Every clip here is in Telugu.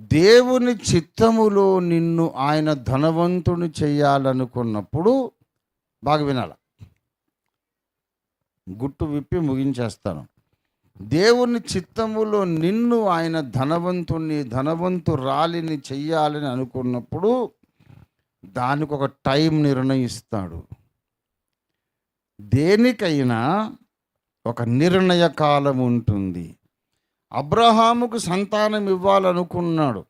దేవుని చిత్తములో నిన్ను ఆయన ధనవంతుని చేయాలనుకున్నప్పుడు బాగా వినాల. గుట్టు విప్పి ముగించేస్తాను. దేవుని చిత్తములో నిన్ను ఆయన ధనవంతుణ్ణి ధనవంతురాలిని చెయ్యాలని అనుకున్నప్పుడు దానికి ఒక టైం నిర్ణయిస్తాడు. దేనికైనా ఒక నిర్ణయ కాలం ఉంటుంది. అబ్రహాముకు సంతానం ఇవ్వాలనుకున్నాడు.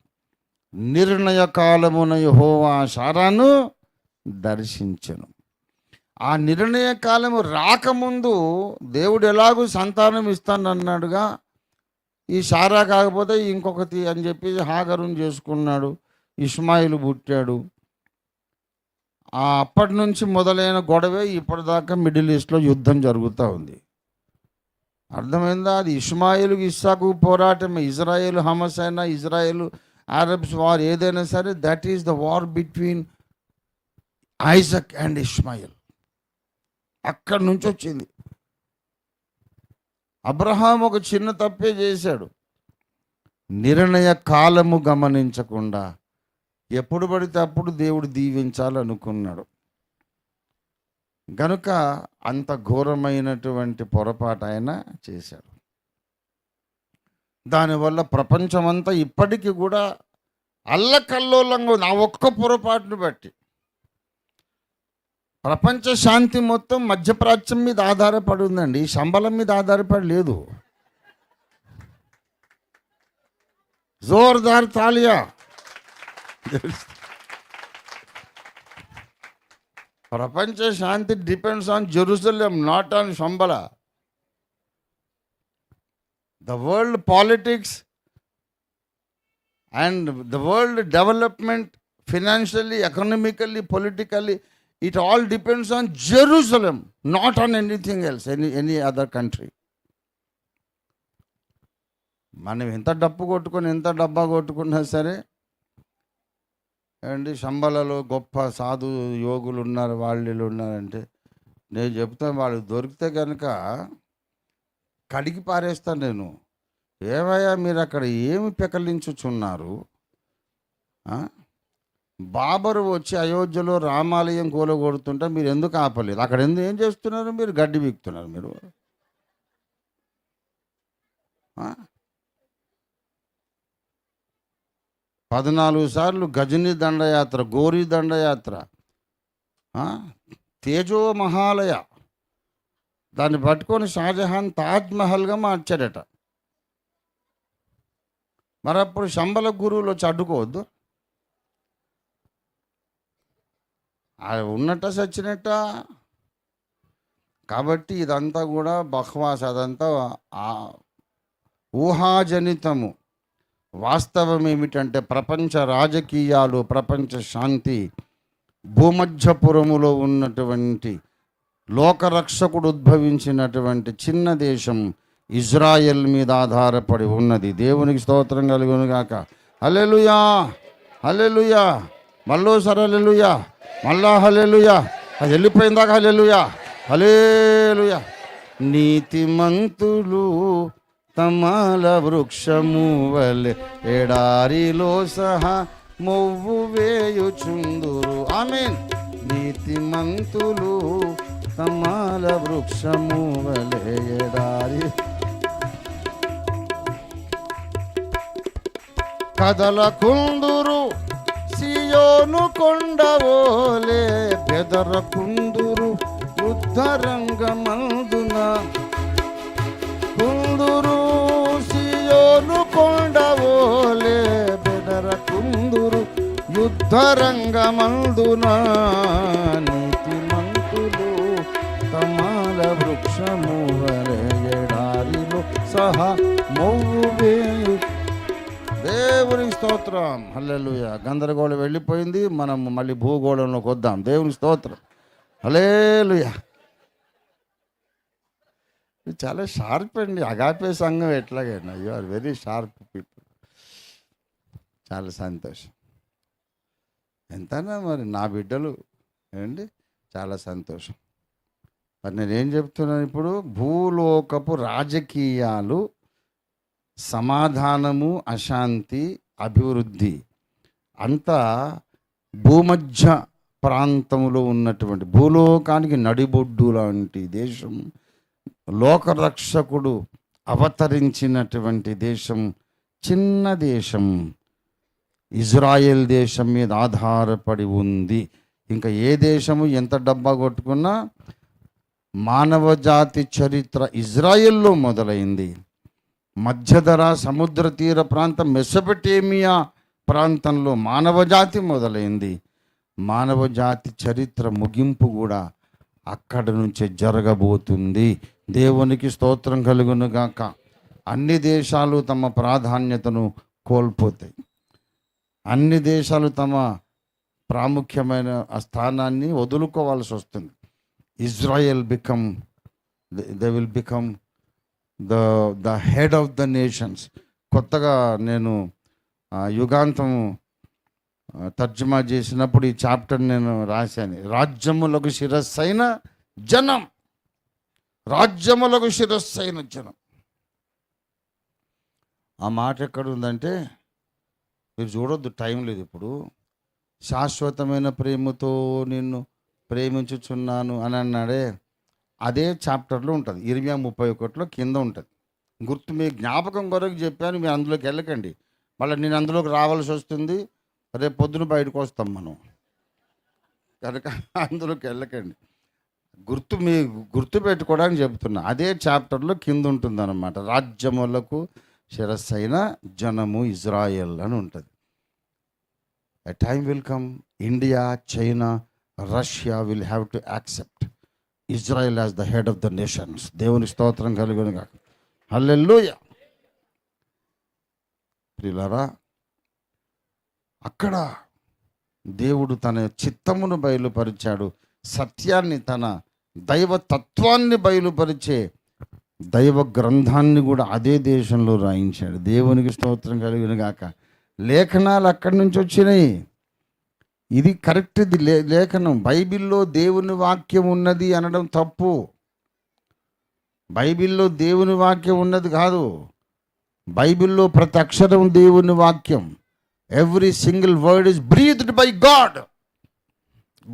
నిర్ణయ కాలమున యహోవా శారాను దర్శించను. ఆ నిర్ణయ కాలము రాకముందు దేవుడు ఎలాగూ సంతానం ఇస్తానన్నాడుగా ఈ సారా కాకపోతే ఇంకొకటి అని చెప్పి హాగరుని చేసుకున్నాడు ఇస్మాయిల్ పుట్టాడు. ఆ అప్పటి నుంచి మొదలైన గొడవే ఇప్పటిదాకా మిడిల్ ఈస్ట్లో యుద్ధం జరుగుతూ ఉంది. అర్థమైందా? అది ఇస్మాయిల్కి ఇస్సాకు పోరాటం ఇజ్రాయెల్ హమస్ అయినా ఇజ్రాయెల్ అరబ్స్ వార్ ఏదైనా సరే that is the war between Isaac and Ishmael అక్కడి నుంచి వచ్చింది. అబ్రహాం ఒక చిన్న తప్పే చేశాడు. నిర్ణయ కాలము గమనించకుండా ఎప్పుడు పడితే అప్పుడు దేవుడు దీవించాలనుకున్నాడు. గనుక అంత ఘోరమైనటువంటి పొరపాటు ఆయన చేశాడు. దానివల్ల ప్రపంచమంతా ఇప్పటికీ కూడా అల్లకల్లోలంగా ఉంది. ఆ ఒక్క పొరపాటును బట్టి. ప్రపంచ శాంతి మొత్తం మధ్యప్రాచ్యం మీద ఆధారపడి ఉందండి. శంబలం మీద ఆధారపడి లేదు. జోర్దార్ తాలియా. ప్రపంచ శాంతి depends on Jerusalem not on Shambhala. The world politics and the world development financially economically politically it all depends on Jerusalem not on anything else any any other country మనం ఎంత డప్పు కొట్టుకొని ఎంత డబ్బా కొట్టుకున్నా సరే అండి శంబలలో గొప్ప సాధు యోగులు ఉన్నారు వాళ్ళు ఉన్నారంటే నేను చెప్తాను వాళ్ళు దొరికితే కనుక కడిగి పారేస్తాను నేను. ఏమయ్యా మీరు అక్కడ ఏమి పెకలించుచున్నారు? బాబరు వచ్చి అయోధ్యలో రామాలయం కూలగొడుతుంటే మీరు ఎందుకు ఆపలేదు? అక్కడ ఎందుకు ఏం చేస్తున్నారు? మీరు గడ్డి బీక్తున్నారు మీరు ఆ? పద్నాలుగు సార్లు గజని దండయాత్ర గోరీ దండయాత్ర తేజో మహాలయ. దాన్ని పట్టుకొని షాజహాన్ తాజ్ మహల్గా మార్చాడట. మరి అప్పుడు శంబల గురువులు వచ్చి అడ్డుకోవద్దు. అది ఉన్నట్ట సచ్చినట్ట. కాబట్టి ఇదంతా కూడా బహ్వాస్ అదంతా ఊహాజనితము. వాస్తవం ఏమిటంటే ప్రపంచ రాజకీయాలు ప్రపంచ శాంతి భూమధ్యపురములో ఉన్నటువంటి లోకరక్షకుడు ఉద్భవించినటువంటి చిన్న దేశం ఇజ్రాయెల్ మీద ఆధారపడి ఉన్నది. దేవునికి స్తోత్రం కలుగును గాక హలెలుయా హల్లెలూయా మళ్ళోసారి హలెలుయా మళ్ళా హలెలుయా అది వెళ్ళిపోయిందాక హలెలుయా హలేలుయా నీతిమంతులు తమాల వృక్షము వలె ఎడారిలో సహా మొవ్వు వేయుచుందురు. ఆమెన్. నీతిమంతులు తమాల వృక్షము వలె ఎడారి కదలకుందురు. సియోను కొండవోలే బెదరకుందురు. యుద్ధరంగమందున కుందురు యుద్ధరంగమందున? నీతిమంతులు తమాల వృక్షము ఎడారిలో సహా మొవ్వు. వేయు దేవునికి స్తోత్రం. హల్లెలుయ. గందరగోళం వెళ్ళిపోయింది. మనం మళ్ళీ భూగోళంలోకి వద్దాం. దేవునికి స్తోత్రం. హలేలుయ చాలా షార్ప్ అండి. అగాపే సంఘం ఎట్లాగైనా. You are very sharp people. చాలా సంతోషం. ఎంతనా మరి నా బిడ్డలు ఏంటి? చాలా సంతోషం. మరి నేనేం చెప్తున్నాను ఇప్పుడు? భూలోకపు రాజకీయాలు సమాధానము అశాంతి అభివృద్ధి అంతా భూమధ్య ప్రాంతంలో ఉన్నటువంటి భూలోకానికి నడిబొడ్డు లాంటి దేశం లోకరక్షకుడు అవతరించినటువంటి దేశం చిన్న దేశం. ఇజ్రాయెల్ దేశం మీద ఆధారపడి ఉంది. ఇంకా ఏ దేశము ఎంత డబ్బా కొట్టుకున్నా మానవ జాతి చరిత్ర ఇజ్రాయెల్లో మొదలైంది. మధ్యధర సముద్ర తీర ప్రాంతం మెసపటేమియా ప్రాంతంలో మానవ జాతి మొదలైంది. మానవ జాతి చరిత్ర ముగింపు కూడా అక్కడ నుంచే జరగబోతుంది. దేవునికి స్తోత్రం కలుగునుగాక అన్ని దేశాలు తమ ప్రాధాన్యతను కోల్పోతాయి. అన్ని దేశాలు తమ ప్రాముఖ్యమైన ఆ స్థానాన్ని వదులుకోవాల్సి వస్తుంది. Israel become they will become the the head of the nations కొత్తగా నేను యుగాంతం తర్జుమా చేసినప్పుడు ఈ చాప్టర్ నేను రాశాను. రాజ్యములకు శిరస్సైన జనం. రాజ్యములకు శిరస్సైన జనం. ఆ మాట ఎక్కడ ఉందంటే మీరు చూడొద్దు టైం లేదు ఇప్పుడు. శాశ్వతమైన ప్రేమతో నిన్ను ప్రేమించుచున్నాను అని అన్నాడే. అదే చాప్టర్లో ఉంటుంది. ఇరవై ముప్పై ఒకటిలో కింద ఉంటుంది. గుర్తు మీ జ్ఞాపకం కొరకు చెప్పాను మీరు అందులోకి వెళ్ళకండి. మళ్ళీ నేను అందులోకి రావాల్సి వస్తుంది. రేపు పొద్దున బయటకు వస్తాం మనం. కనుక అందులోకి వెళ్ళకండి. గుర్తు మీ గుర్తు పెట్టుకోవడానికి చెబుతున్నా అదే చాప్టర్లో కింద ఉంటుంది అనమాట రాజ్యములకు శిరస్సైన జనము ఇజ్రాయెల్ అని ఉంటుంది. A time will come India China Russia will have to accept Israel as the head of the nations దేవుని స్తోత్రం కలుగును కాక హల్లెల్లుయ ప్రియులారా అక్కడ దేవుడు తన చిత్తమును బయలుపరిచాడు. సత్యాన్ని తన దైవ తత్వాన్ని బయలుపరిచే దైవ గ్రంథాన్ని కూడా అదే దేశంలో రాయించాడు. దేవునికి స్తోత్రం కలిగిన గాక. లేఖనాలు అక్కడి నుంచి వచ్చినాయి. ఇది కరెక్ట్ ఇది లే లేఖనం. బైబిల్లో దేవుని వాక్యం ఉన్నది అనడం తప్పు. బైబిల్లో దేవుని వాక్యం ఉన్నది కాదు. బైబిల్లో ప్రతి అక్షరం దేవుని వాక్యం. Every single word is breathed by God.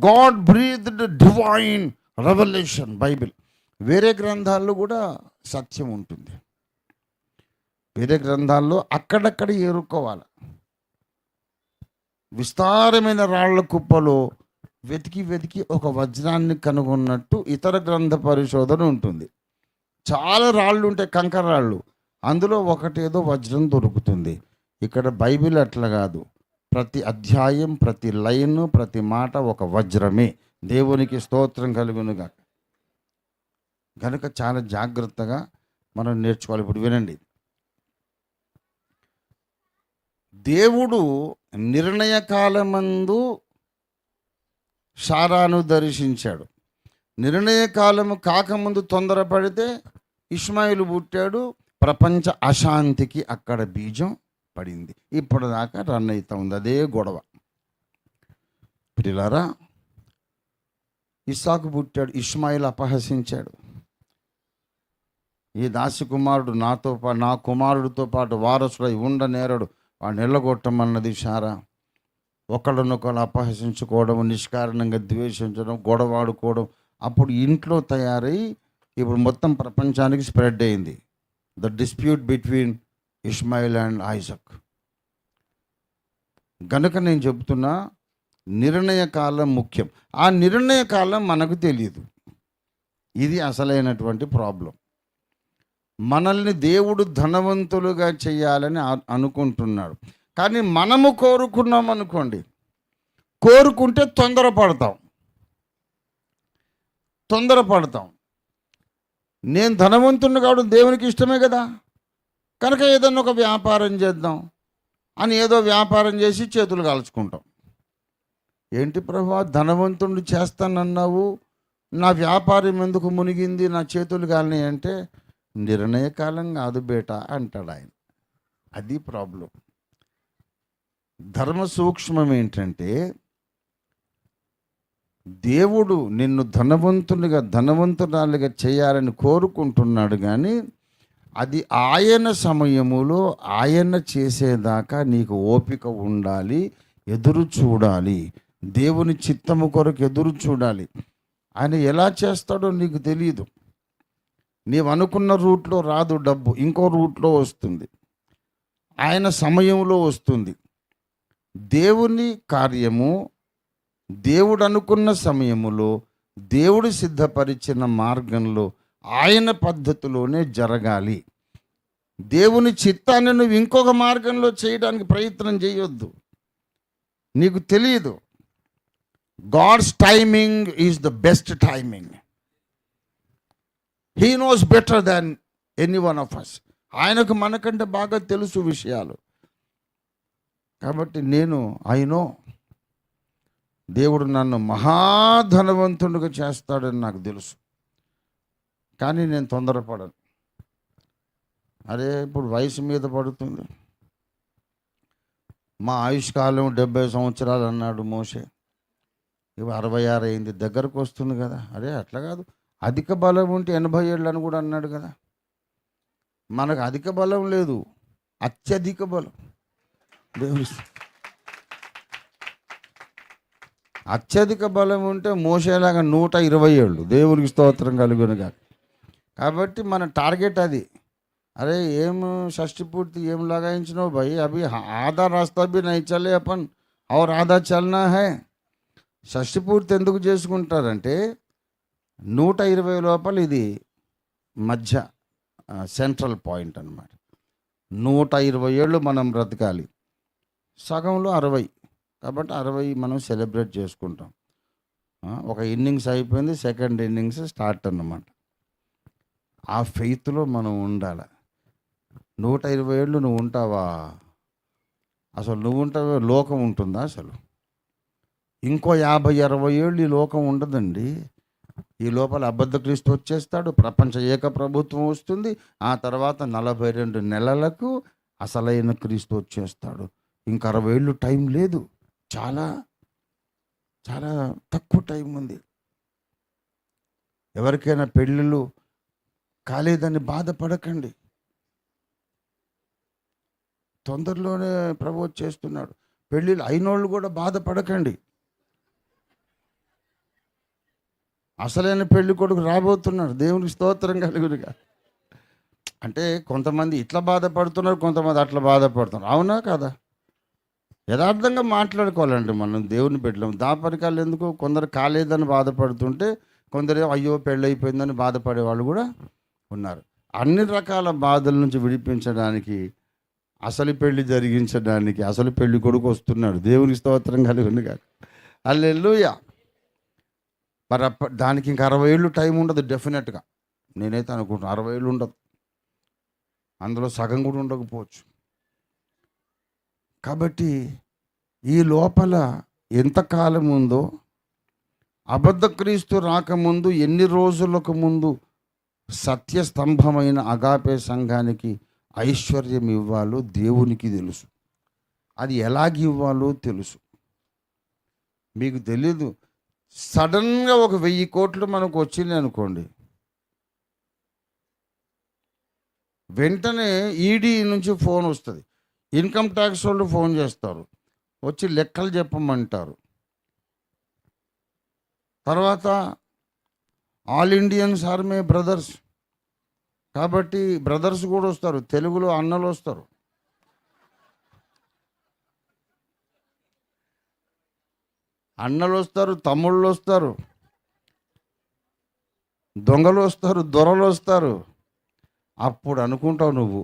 God breathed divine revolution Bible. వేరే గ్రంథాల్లో కూడా సత్యం ఉంటుంది. వేరే గ్రంథాల్లో అక్కడక్కడ ఏరుకోవాలి. విస్తారమైన రాళ్ళ కుప్పలో వెతికి వెతికి ఒక వజ్రాన్ని కనుగొన్నట్టు ఇతర గ్రంథ పరిశోధన ఉంటుంది. చాలా రాళ్ళు ఉంటాయి కంకర రాళ్ళు. అందులో ఒకటేదో వజ్రం దొరుకుతుంది. ఇక్కడ బైబిల్ అట్లా కాదు. ప్రతి అధ్యాయం ప్రతి లైన్ ప్రతి మాట ఒక వజ్రమే. దేవునికి స్తోత్రం కలుగునుగా కనుక చాలా జాగ్రత్తగా మనం నేర్చుకోవాలి. ఇప్పుడు వినండి. దేవుడు నిర్ణయ కాలమందు షారాను దర్శించాడు. నిర్ణయ కాలము కాకముందు తొందరపడితే ఇస్మాయిలు పుట్టాడు ప్రపంచ అశాంతికి అక్కడ బీజం పడింది. ఇప్పటిదాకా రన్ అవుతా ఉంది అదే గొడవ. పిల్లారా ఇస్సాకు పుట్టాడు ఇస్మాయిల్ అపహసించాడు. ఈ దాసి కుమారుడు నాతో పా నా కుమారుడితో పాటు వారసుడై ఉండనేరడు వాడిని ఎల్లగొట్టమన్నది సారా ఒకళ్ళనొకళ్ళు అపహసించుకోవడం నిష్కారణంగా ద్వేషించడం గొడవాడుకోవడం అప్పుడు ఇంట్లో తయారై ఇప్పుడు మొత్తం ప్రపంచానికి స్ప్రెడ్ అయింది. The dispute between Ishmael and Isaac గనుక నేను చెబుతున్నా నిర్ణయ కాలం ముఖ్యం. ఆ నిర్ణయ కాలం మనకు తెలియదు ఇది అసలైనటువంటి ప్రాబ్లం. మనల్ని దేవుడు ధనవంతులుగా చేయాలని అనుకుంటున్నాడు. కానీ మనము కోరుకున్నాం అనుకోండి. కోరుకుంటే తొందరపడతాం. తొందరపడతాం. నేను ధనవంతుని కావడం దేవునికి ఇష్టమే కదా? కనుక ఏదన్నా ఒక వ్యాపారం చేద్దాం. అని ఏదో వ్యాపారం చేసి చేతులు కాల్చుకుంటాం. ఏంటి ప్రభా ధనవంతుడు చేస్తానన్నావు? నా వ్యాపారం ఎందుకు మునిగింది? నా చేతులు కాలినాయి అంటే నిర్ణయకాలం కాదు బేట అంటాడు ఆయన. అది ప్రాబ్లం. ధర్మ సూక్ష్మం ఏంటంటే దేవుడు నిన్ను ధనవంతునిగా ధనవంతురాలుగా చేయాలని కోరుకుంటున్నాడు కానీ అది ఆయన సమయములో ఆయన చేసేదాకా నీకు ఓపిక ఉండాలి ఎదురు చూడాలి దేవుని చిత్తము కొరకు ఎదురు చూడాలి. ఆయన ఎలా చేస్తాడో నీకు తెలియదు నీవు అనుకున్న రూట్లో రాదు డబ్బు ఇంకో రూట్లో వస్తుంది. ఆయన సమయంలో వస్తుంది. దేవుని కార్యము దేవుడు అనుకున్న సమయములో దేవుడు సిద్ధపరిచిన మార్గంలో ఆయన పద్ధతిలోనే జరగాలి. దేవుని చిత్తాన్ని నువ్వు ఇంకొక మార్గంలో చేయడానికి ప్రయత్నం చేయొద్దు. నీకు తెలియదు God's timing is the best timing. He knows better than any one of us ఆయనకు మనకంటే బాగా తెలుసు విషయాలు. కాబట్టి నేను అయినో దేవుడు నన్ను మహాధనవంతుడిగా చేస్తాడని నాకు తెలుసు. కానీ నేను తొందరపడను. అరే ఇప్పుడు వయసు మీద పడుతుంది. మా ఆయుష్కాలం డెబ్బై సంవత్సరాలు అన్నాడు మోసే ఇవి అరవై ఆరు అయింది దగ్గరకు వస్తుంది కదా. అరే అట్లా కాదు. అధిక బలం ఉంటే ఎనభై ఏళ్ళు అని కూడా అన్నాడు కదా. మనకు అధిక బలం లేదు. అత్యధిక బలం. దేవుడు అత్యధిక బలం ఉంటే మోసేలాగా నూట ఇరవై ఏళ్ళు. దేవునికి స్తోత్రం కలుగునుగా కాబట్టి మన టార్గెట్ అది. అరే ఏం షష్టి పూర్తి ఏం లగాయించినావు భయ్? అవి ఆధార్ రాస్తా బి నై చల్లే అపన్. ఔర్ ఆదా చలనా హే. షష్టి పూర్తి ఎందుకు చేసుకుంటారంటే నూట ఇరవై లోపల ఇది మధ్య సెంట్రల్ పాయింట్ అన్నమాట. నూట ఇరవై ఏళ్ళు మనం బ్రతకాలి. సగంలో అరవై. కాబట్టి అరవై మనం సెలబ్రేట్ చేసుకుంటాం. ఒక ఇన్నింగ్స్ అయిపోయింది సెకండ్ ఇన్నింగ్స్ స్టార్ట్ అన్నమాట. ఆ ఫెయిత్లో మనం ఉండాలి. నూట ఇరవై ఏళ్ళు నువ్వు ఉంటావా? అసలు నువ్వు ఉంటావా? లోకం ఉంటుందా అసలు? ఇంకో యాభై అరవై ఏళ్ళు ఈ లోకం ఉండదండి. ఈ లోపల అబద్ధ క్రీస్తు వచ్చేస్తాడు. ప్రపంచ ఏక ప్రభుత్వం వస్తుంది. ఆ తర్వాత నలభై రెండు నెలలకు అసలైన క్రీస్తు వచ్చేస్తాడు. ఇంకా అరవై ఏళ్ళు టైం లేదు. చాలా చాలా తక్కువ టైం ఉంది. ఎవరికైనా పెళ్ళిళ్ళు కాలేదని బాధపడకండి. తొందరలోనే ప్రభు చేస్తున్నాడు పెళ్ళిళ్ళు అయినోళ్ళు కూడా బాధపడకండి. అసలైన పెళ్ళి కొడుకు రాబోతున్నాడు. దేవునికి స్తోత్రం కలుగురుగా అంటే కొంతమంది ఇట్లా బాధపడుతున్నారు కొంతమంది అట్లా బాధపడుతున్నారు. అవునా కదా? యథార్థంగా మాట్లాడుకోవాలండి మనం దేవుని పెట్టలేము దాపరికాలు ఎందుకు? కొందరు కాలేదని బాధపడుతుంటే కొందరు అయ్యో పెళ్ళి అయిపోయిందని బాధపడే వాళ్ళు కూడా ఉన్నారు. అన్ని రకాల బాధల నుంచి విడిపించడానికి అసలు పెళ్ళి జరిగించడానికి అసలు పెళ్ళి కొడుకు వస్తున్నాడు. దేవునికి స్తోత్రం కలిగి కాక అల్లెల్లుయా మరి అప్ప దానికి ఇంకా అరవై ఏళ్ళు టైం ఉండదు డెఫినెట్గా. నేనైతే అనుకుంటున్నాను అరవై ఏళ్ళు ఉండదు. అందులో సగం కూడా ఉండకపోవచ్చు. కాబట్టి ఈ లోపల ఎంతకాలం ఉందో అబద్ధక్రీస్తు రాకముందు ఎన్ని రోజులకు ముందు సత్యస్తంభమైన అగాపే సంఘానికి ఐశ్వర్యం ఇవ్వాలో దేవునికి తెలుసు. అది ఎలాగ ఇవ్వాలో తెలుసు. మీకు తెలీదు సడన్గా ఒక వెయ్యి కోట్లు మనకు వచ్చింది అనుకోండి. వెంటనే ఈడీ నుంచి ఫోన్ వస్తుంది. ఇన్కమ్ ట్యాక్స్ వాళ్ళు ఫోన్ చేస్తారు. వచ్చి లెక్కలు చెప్పమంటారు. తర్వాత ఆల్ ఇండియన్స్ ఆర్మీ బ్రదర్స్. కాబట్టి బ్రదర్స్ కూడా వస్తారు. తెలుగులో అన్నలు వస్తారు. అన్నలు వస్తారు తమ్ముళ్ళు వస్తారు దొంగలు వస్తారు దొరలు వస్తారు అప్పుడు అనుకుంటావు నువ్వు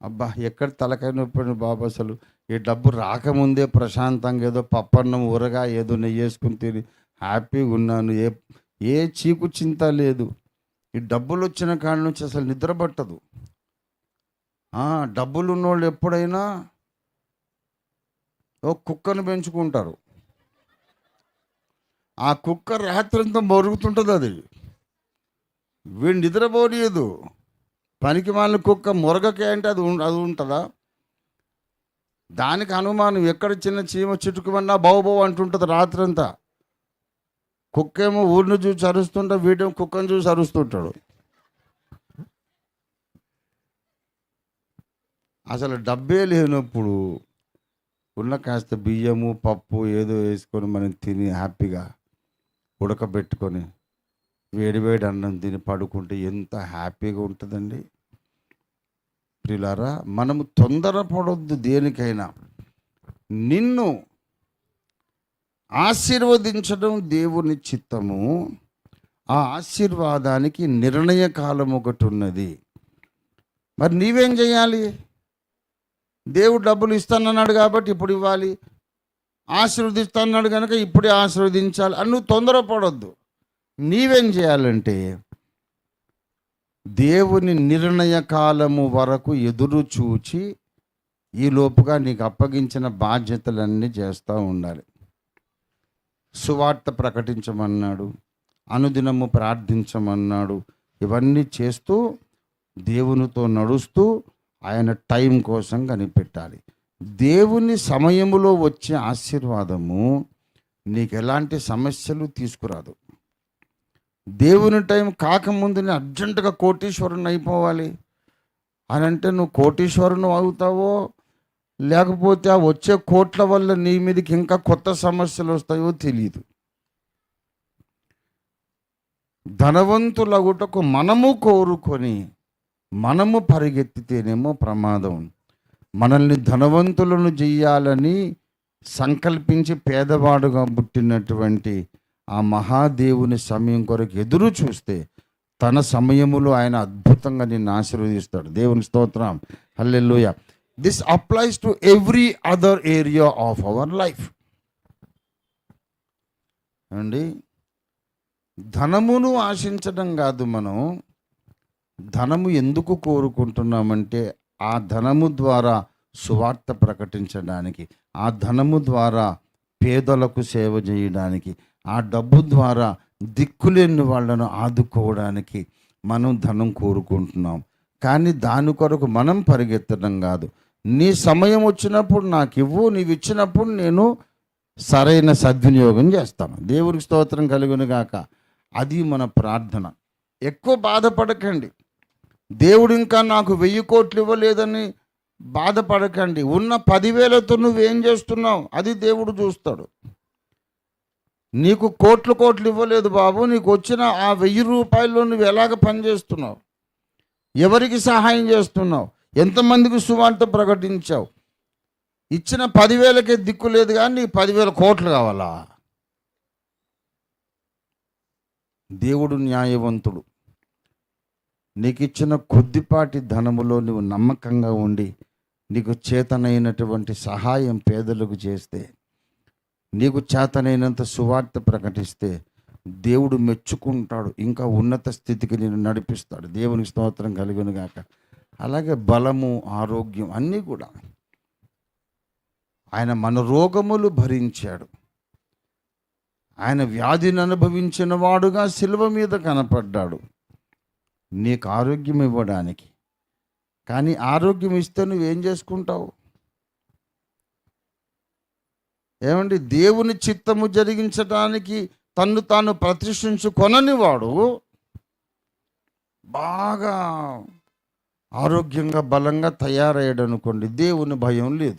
అబ్బా ఎక్కడ తలకాయ నొప్పిన బాబు అసలు? ఈ డబ్బు రాకముందే ప్రశాంతంగా ఏదో పప్పన్నం ఊరగా ఏదో నెయ్యి వేసుకుని తిని హ్యాపీగా ఉన్నాను. ఏ ఏ చీకు చింత లేదు. ఈ డబ్బులు వచ్చిన కాడి నుంచి అసలు నిద్ర పట్టదు. డబ్బులు ఉన్నోళ్ళు ఎప్పుడైనా ఓ కుక్కను పెంచుకుంటారు. ఆ కుక్క రాత్రంతా మొరుగుతుంటుంది అది. వీడు నిద్రపోలేదు పనికి మాలిన కుక్క మొరగకే అంటే అది అది ఉంటుందా? దానికి అనుమానం ఎక్కడ చిన్న చీమ చిటుకుమన్నా బావు బావు అంటుంటుంది రాత్రంతా. కుక్కేమో ఊరిని చూసి అరుస్తుంటా వీడేమో కుక్కను చూసి అరుస్తుంటాడు. అసలు డబ్బే లేనప్పుడు ఉన్న కాస్త బియ్యము పప్పు ఏదో వేసుకొని మనం తిని హ్యాపీగా ఉడకబెట్టుకొని వేడివేడి అన్నం తిని పడుకుంటే ఎంత హ్యాపీగా ఉంటుందండి. ప్రియులారా మనము తొందరపడొద్దు దేనికైనా. నిన్ను ఆశీర్వదించడం దేవుని చిత్తము. ఆ ఆశీర్వాదానికి నిర్ణయ కాలం ఒకటి ఉన్నది. మరి నీవేం చేయాలి? దేవుడు డబ్బులు ఇస్తానన్నాడు కాబట్టి ఇప్పుడు ఇవ్వాలి. ఆశీర్వదిస్తున్నాడు కనుక ఇప్పుడే ఆశీర్వదించాలి. అని నువ్వు తొందరపడొద్దు. నీవేం చేయాలంటే దేవుని నిర్ణయ కాలము వరకు ఎదురు చూచి ఈ లోపుగా నీకు అప్పగించిన బాధ్యతలన్నీ చేస్తూ ఉండాలి. సువార్త ప్రకటించమన్నాడు. అనుదినము ప్రార్థించమన్నాడు. ఇవన్నీ చేస్తూ దేవునితో నడుస్తూ ఆయన టైం కోసం కనిపెట్టాలి. దేవుని సమయములో వచ్చే ఆశీర్వాదము నీకు ఎలాంటి సమస్యలు తీసుకురాదు. దేవుని టైం కాకముందునే అర్జెంటుగా కోటీశ్వరుని అయిపోవాలి. అని అంటే నువ్వు కోటీశ్వరుని అవుతావో లేకపోతే ఆ వచ్చే కోట్ల వల్ల నీ మీదకి ఇంకా కొత్త సమస్యలు వస్తాయో తెలియదు ధనవంతులగుటకు మనము కోరుకొని మనము పరిగెత్తితేనేమో ప్రమాదం. మనల్ని ధనవంతులను చెయ్యాలని సంకల్పించి పేదవాడుగా పుట్టినటువంటి ఆ మహాదేవుని సమయం కొరకు ఎదురు చూస్తే తన సమయములో ఆయన అద్భుతంగా నిన్ను ఆశీర్వదిస్తాడు. దేవుని స్తోత్రం. Hallelujah this applies to every other area of our life అండి ధనమును ఆశించడం కాదు మనం. ధనము ఎందుకు కోరుకుంటున్నామంటే ఆ ధనము ద్వారా సువార్త ప్రకటించడానికి ఆ ధనము ద్వారా పేదలకు సేవ చేయడానికి ఆ డబ్బు ద్వారా దిక్కులేని వాళ్ళను ఆదుకోవడానికి మనం ధనం కోరుకుంటున్నాం. కానీ దాని కొరకు మనం పరిగెత్తడం కాదు. నీ సమయం వచ్చినప్పుడు నాకు ఇవ్వు నీవు ఇచ్చినప్పుడు నేను సరైన సద్వినియోగం చేస్తాను. దేవునికి స్తోత్రం కలుగును గాక. అది మన ప్రార్థన. ఎక్కువ బాధపడకండి. దేవుడు ఇంకా నాకు వెయ్యి కోట్లు ఇవ్వలేదని బాధపడకండి. ఉన్న పదివేలతో నువ్వేం చేస్తున్నావు? అది దేవుడు చూస్తాడు. నీకు కోట్లు కోట్లు ఇవ్వలేదు బాబు. నీకు వచ్చిన ఆ వెయ్యి రూపాయల్లో నువ్వు ఎలాగ పనిచేస్తున్నావు ఎవరికి సహాయం చేస్తున్నావు? ఎంతమందికి సువార్త ప్రకటించావు? ఇచ్చిన పదివేలకే దిక్కు లేదు కానీ నీకు పదివేల కోట్లు కావాలా? దేవుడు న్యాయవంతుడు. నీకు ఇచ్చిన కొద్దిపాటి ధనములో నువ్వు నమ్మకంగా ఉండి నీకు చేతనైనటువంటి సహాయం పేదలకు చేస్తే నీకు చేతనైనంత సువార్త ప్రకటిస్తే దేవుడు మెచ్చుకుంటాడు ఇంకా ఉన్నత స్థితికి నేను నడిపిస్తాడు. దేవునికి స్తోత్రం కలిగిన గాక. అలాగే బలము ఆరోగ్యం అన్నీ కూడా ఆయన మన రోగములు భరించాడు. ఆయన వ్యాధిని అనుభవించిన వాడుగా శిలువ మీద కనపడ్డాడు. నీకు ఆరోగ్యం ఇవ్వడానికి. కానీ ఆరోగ్యం ఇస్తే నువ్వేం చేసుకుంటావు? ఏమండి? దేవుని చిత్తము జరిగించడానికి తన్ను తాను ప్రతిష్ఠించుకొనని వాడు బాగా ఆరోగ్యంగా బలంగా తయారయ్యాడు అనుకోండి దేవుని భయం లేదు.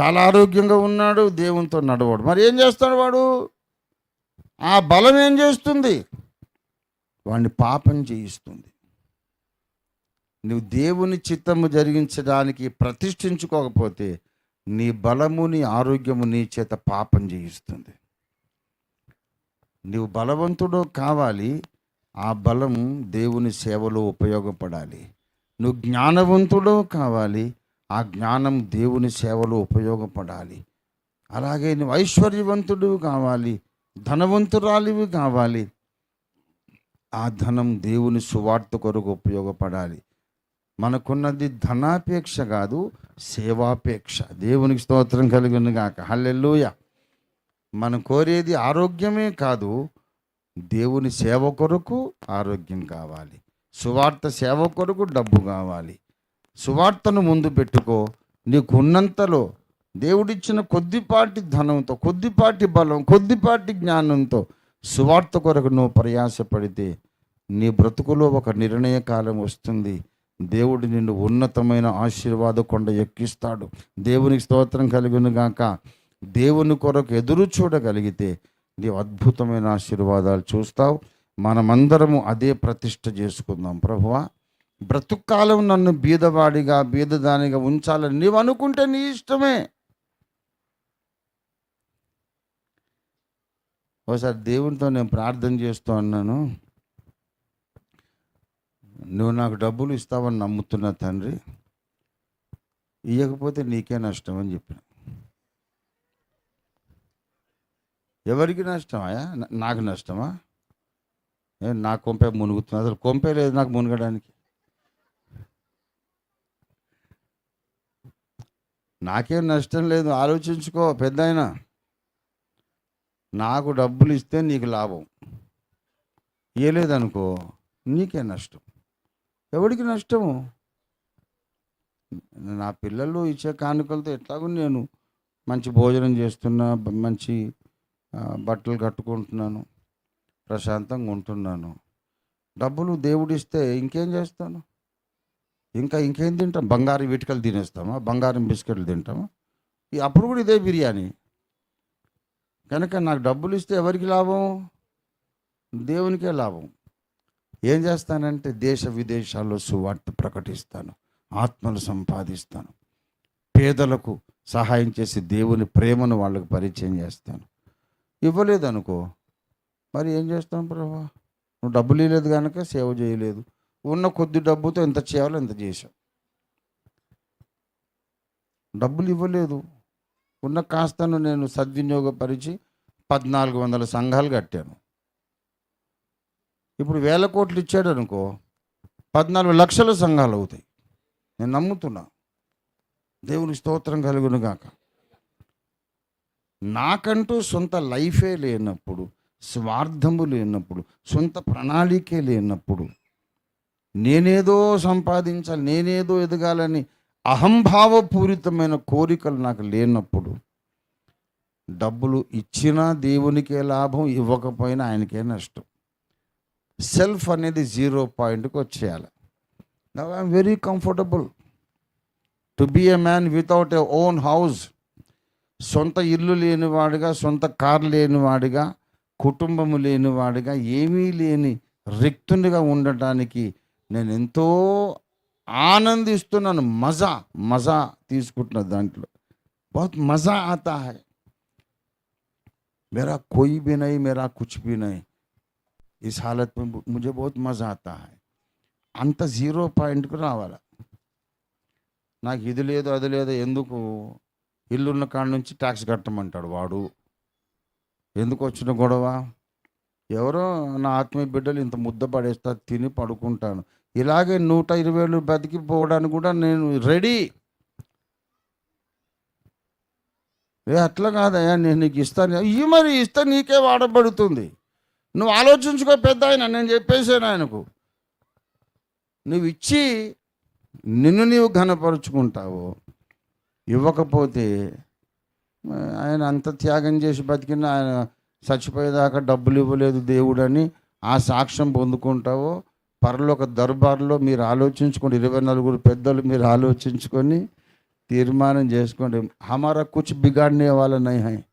చాలా ఆరోగ్యంగా ఉన్నాడు దేవునితో నడవాడు. మరి ఏం చేస్తాడు వాడు? ఆ బలం ఏం చేస్తుంది? వాడిని పాపం చేయిస్తుంది. నువ్వు దేవుని చిత్తము జరిగించడానికి ప్రతిష్ఠించుకోకపోతే నీ బలము నీ ఆరోగ్యము నీ చేత పాపం చేయిస్తుంది. నువ్వు బలవంతుడు కావాలి ఆ బలం దేవుని సేవలో ఉపయోగపడాలి. నువ్వు జ్ఞానవంతుడు కావాలి ఆ జ్ఞానం దేవుని సేవలో ఉపయోగపడాలి. అలాగే నువ్వు ఐశ్వర్యవంతుడు కావాలి ధనవంతురాలివి కావాలి ఆ ధనం దేవుని సువార్త కొరకు ఉపయోగపడాలి. మనకున్నది ధనాపేక్ష కాదు సేవాపేక్ష. దేవునికి స్తోత్రం కలిగి గాక. హల్లెల్లుయ మనం కోరేది ఆరోగ్యమే కాదు దేవుని సేవ కొరకు ఆరోగ్యం కావాలి. సువార్త సేవ కొరకు డబ్బు కావాలి. సువార్తను ముందు పెట్టుకో. నీకు ఉన్నంతలో దేవుడిచ్చిన కొద్దిపాటి ధనంతో కొద్దిపాటి బలం కొద్దిపాటి జ్ఞానంతో సువార్త కొరకు నువ్వు ప్రయాసపడితే నీ బ్రతుకులో ఒక నిర్ణయ కాలం వస్తుంది. దేవుడు నిన్ను ఉన్నతమైన ఆశీర్వాద కొండ ఎక్కిస్తాడు. దేవునికి స్తోత్రం కలిగిన గాక. దేవుని కొరకు ఎదురు చూడగలిగితే నీవు అద్భుతమైన ఆశీర్వాదాలు చూస్తావు. మనమందరము అదే ప్రతిష్ట చేసుకుందాం. ప్రభువా బ్రతుక్కాలం నన్ను బీదవాడిగా బీదదానిగా ఉంచాలని నీవు అనుకుంటే నీ ఇష్టమే. ఒకసారి దేవునితో నేను ప్రార్థన చేస్తూ అన్నాను నువ్వు నాకు డబ్బులు ఇస్తావని నమ్ముతున్నా తండ్రి ఇవ్వకపోతే నీకే నష్టం అని చెప్పిన. ఎవరికి నష్టమాయా నాకు నష్టమా? ఏ నా కొంపే మునుగుతుంది. అసలు కొంపే లేదు నాకు మునగడానికి. నాకేం నష్టం లేదు. ఆలోచించుకో పెద్ద నాకు డబ్బులు ఇస్తే నీకు లాభం. ఇవ్వలేదనుకో నీకే నష్టం. ఎవడికి నష్టము? నా పిల్లలు ఇచ్చే కానుకలతో ఎట్లాగో నేను మంచి భోజనం చేస్తున్నా మంచి బట్టలు కట్టుకుంటున్నాను ప్రశాంతంగా ఉంటున్నాను. డబ్బులు దేవుడు ఇస్తే ఇంకేం చేస్తాను? ఇంకా ఇంకేం తింటాం? బంగారం వీటికలు తినేస్తామా? బంగారం బిస్కెట్లు తింటామా? అప్పుడు కూడా ఇదే బిర్యానీ. కనుక నాకు డబ్బులు ఇస్తే ఎవరికి లాభం? దేవునికే లాభం. ఏం చేస్తానంటే దేశ విదేశాల్లో సువార్త ప్రకటిస్తాను ఆత్మలు సంపాదిస్తాను పేదలకు సహాయం చేసి దేవుని ప్రేమను వాళ్ళకు పరిచయం చేస్తాను. ఇవ్వలేదనుకో మరి ఏం చేస్తాను ప్రభా? నువ్వు డబ్బులు ఇవ్వలేదు కనుక సేవ చేయలేదు. ఉన్న కొద్ది డబ్బుతో ఎంత చేయాలో ఎంత చేశావు. డబ్బులు ఇవ్వలేదు. ఉన్న కాస్తను నేను సద్వినియోగపరిచి పద్నాలుగు వందల సంఘాలు కట్టాను. ఇప్పుడు వేల కోట్లు ఇచ్చాడు అనుకో పద్నాలుగు లక్షల సంఘాలు అవుతాయి. నేను నమ్ముతున్నా. దేవుని స్తోత్రం కలుగును గాక నాకంటూ సొంత లైఫే లేనప్పుడు స్వార్థము లేనప్పుడు సొంత ప్రణాళికే లేనప్పుడు నేనేదో సంపాదించాలి నేనేదో ఎదగాలని అహంభావపూరితమైన కోరికలు నాకు లేనప్పుడు డబ్బులు ఇచ్చినా దేవునికే లాభం ఇవ్వకపోయినా ఆయనకే నష్టం. సెల్ఫ్ అనేది జీరో పాయింట్కి వచ్చేయాలి. Now I'm very comfortable to be a man without a own house సొంత ఇల్లు లేనివాడిగా సొంత కారు లేనివాడిగా కుటుంబము లేనివాడిగా ఏమీ లేని రిక్తునిగా ఉండటానికి నేను ఎంతో ఆనందిస్తున్నాను మజా మజా తీసుకుంటున్న దాంట్లో बहुत मज़ा आता है मेरा कोई भी नहीं मेरा कुछ भी नहीं इस हालत में मुझे बहुत मज़ा आता है అంత జీరో పాయింట్కి రావాలి నాకు ఇది లేదు అది లేదు ఎందుకు ఇల్లున్న కాడ నుంచి ట్యాక్స్ కట్టమంటాడు వాడు ఎందుకు వచ్చిన గొడవ ఎవరో నా ఆత్మీయ బిడ్డలు ఇంత ముద్ద పడేస్తా తిని పడుకుంటాను ఇలాగే నూట ఇరవై వేలు బతికిపోవడానికి కూడా నేను రెడీ. ఏ అట్లా కాదయ్యా నేను నీకు ఇస్తాను. ఇవి మరి ఇస్తే నీకే వాడబడుతుంది. నువ్వు ఆలోచించుకో పెద్ద ఆయన నేను చెప్పేశాను ఆయనకు. నువ్వు ఇచ్చి నిన్ను నీవు ఘనపరుచుకుంటావు. ఇవ్వకపోతే ఆయన అంత త్యాగం చేసి బతికిన ఆయన చచ్చిపోయేదాకా డబ్బులు ఇవ్వలేదు దేవుడని ఆ సాక్ష్యం పొందుకుంటావో పరలోక దర్బార్లో మీరు ఆలోచించుకోండి. ఇరవై నలుగురు పెద్దలు మీరు ఆలోచించుకొని తీర్మానం చేసుకోండి. హమారా కుచ్ బిగాడనే వాళ్ళ నై హై.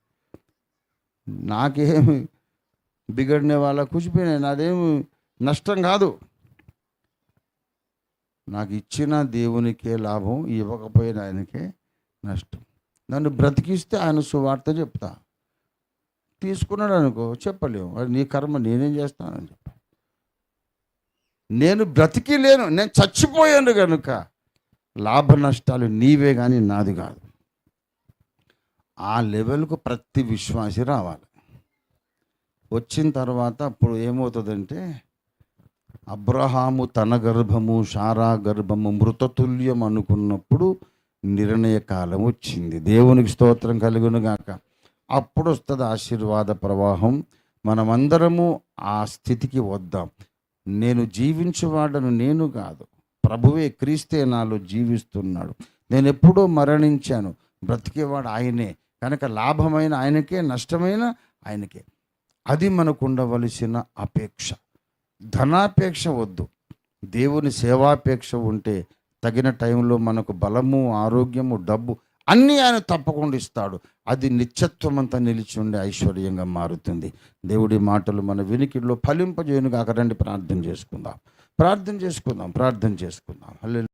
నాకేమి బిగడనే వాళ్ళ కుచ్ నాదేమి నష్టం కాదు. నాకు ఇచ్చిన దేవునికే లాభం ఇవ్వకపోయిన ఆయనకే నష్టం. నన్ను బ్రతికిస్తే ఆయన సువార్త చెప్తా. తీసుకున్నాడు అనుకో చెప్పలేము. అది నీ కర్మ నేనేం చేస్తానని నేను బ్రతికి లేను నేను చచ్చిపోయాను కనుక లాభ నష్టాలు నీవే కానీ నాది కాదు. ఆ లెవెల్కు ప్రతి విశ్వాసి రావాలి. వచ్చిన తర్వాత అప్పుడు ఏమవుతుందంటే అబ్రహాము తన గర్భము షారా గర్భము మృతతుల్యం అనుకున్నప్పుడు నిర్ణయ కాలం వచ్చింది. దేవునికి స్తోత్రం కలుగును గాక. అప్పుడు వస్తుంది ఆశీర్వాద ప్రవాహం. మనమందరము ఆ స్థితికి వద్దాం. నేను జీవించేవాడను నేను కాదు. ప్రభువే క్రీస్తే నాలో జీవిస్తున్నాడు. నేను ఎప్పుడో మరణించాను. బ్రతికేవాడు ఆయనే. కనుక లాభమైన ఆయనకే నష్టమైన ఆయనకే. అది మనకు ఉండవలసిన అపేక్ష. ధనాపేక్ష వద్దు. దేవుని సేవాపేక్ష ఉంటే తగిన టైంలో మనకు బలము ఆరోగ్యము డబ్బు అన్నీ ఆయన తప్పకుండా ఇస్తాడు. అది నిత్యత్వం అంతా నిలిచి ఉండే ఐశ్వర్యంగా మారుతుంది. దేవుడి మాటలు మన వినికిడిలో ఫలింపజేయునుగా రండి ప్రార్థన చేసుకుందాం. ప్రార్థన చేసుకుందాం. ప్రార్థన చేసుకుందాం. హల్లెలూయా.